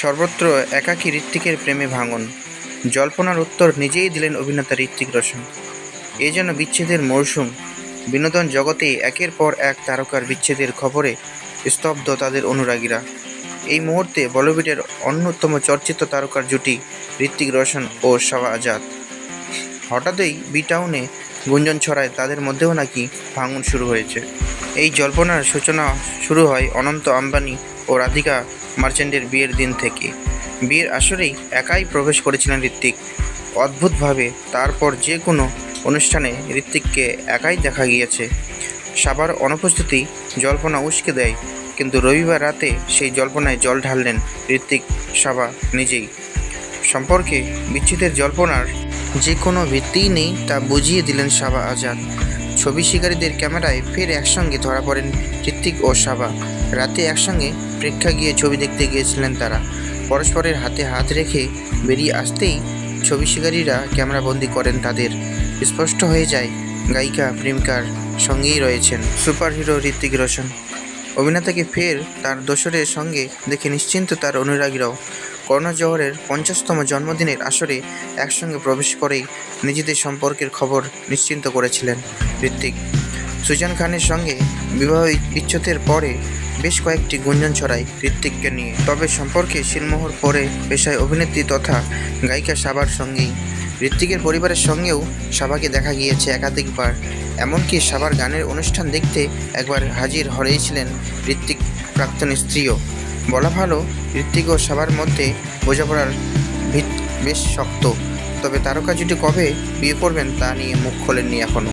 সর্বত্র একাকী ঋত্বিকের প্রেমে ভাঙন। জল্পনার উত্তর নিজেই দিলেন অভিনেতা ঋত্বিক রোশন। এ যেন বিচ্ছেদের মরশুম। বিনোদন জগতে একের পর এক তারকার বিচ্ছেদের খবরে স্তব্ধ তাদের অনুরাগীরা। এই মুহূর্তে বলিউডের অন্যতম চর্চিত তারকার জুটি ঋত্বিক রোশন ও শাওয়া আজাদ। হঠাৎই বি টাউনে গুঞ্জন ছড়ায়, তাদের মধ্যেও নাকি ভাঙন শুরু হয়েছে। এই জল্পনার সূচনা শুরু হয় অনন্ত আম্বানি রাধিকা মার্চেন্টের বিয়ের দিন থেকে। বিয়ের আসরেই একাই প্রবেশ করেছিলেন ঋত্বিক। অদ্ভুতভাবে তারপর যে কোনো অনুষ্ঠানে ঋত্বিককে একাই দেখা গিয়েছে। সাবার অনুপস্থিতি জল্পনা উস্কে দেয়, কিন্তু রবিবার রাতে সেই জল্পনায় জল ঢাললেন ঋত্বিক সাবা নিজেই। সম্পর্কে বিচ্ছেদের জল্পনার যে কোনো ভিত্তিই নেই তা বুঝিয়ে দিলেন সাবা আজাদ। ছবি শিকারীদের ক্যামেরায় ফের একসঙ্গে ধরা পড়েন ঋত্বিক ও সাবা। রাতে একসঙ্গে প্রেক্ষা গিয়ে ছবি দেখতে গিয়েছিলেন তারা। পরস্পরের হাতে হাত রেখে বেরিয়ে আসতেই ছবি শিকারীরা ক্যামেরাবন্দি করেন তাদের। স্পষ্ট হয়ে যায়, গায়িকা প্রেমিকার সঙ্গেই রয়েছেন। সুপারহিরো ঋত্বিক রোশন। অভিনেতাকে ফের তার দোসরের সঙ্গে দেখে নিশ্চিন্ত তার অনুরাগীরাও। করোনা জহরের পঞ্চাশতম জন্মদিনের আসরে একসঙ্গে প্রবেশ করেই নিজেদের সম্পর্কের খবর নিশ্চিন্ত করেছিলেন ঋত্বিক। সুজান খানের সঙ্গে বিবাহ বিচ্ছেদের পরে বেশ কয়েকটি গুঞ্জন ছড়ায় ঋত্বিককে নিয়ে। তবে সম্পর্কে শিলমোহর পরে পেশায় অভিনেত্রী তথা গায়িকা সাবার সঙ্গেই ঋত্বিকের পরিবারের সঙ্গেও সাবাকে দেখা গিয়েছে একাধিকবার এমনকি সাবার গানের অনুষ্ঠান দেখতে একবার হাজির হরেছিলেন ঋত্বিক প্রাক্তন স্ত্রীও। বলা ভালো, ঋত্বিক ও সাবার মধ্যে বোঝাপড়ার ভিত বেশ শক্ত। তবে তারকা জুটি কবে বিয়ে করবেন তা নিয়ে মুখ খোলেননি এখনও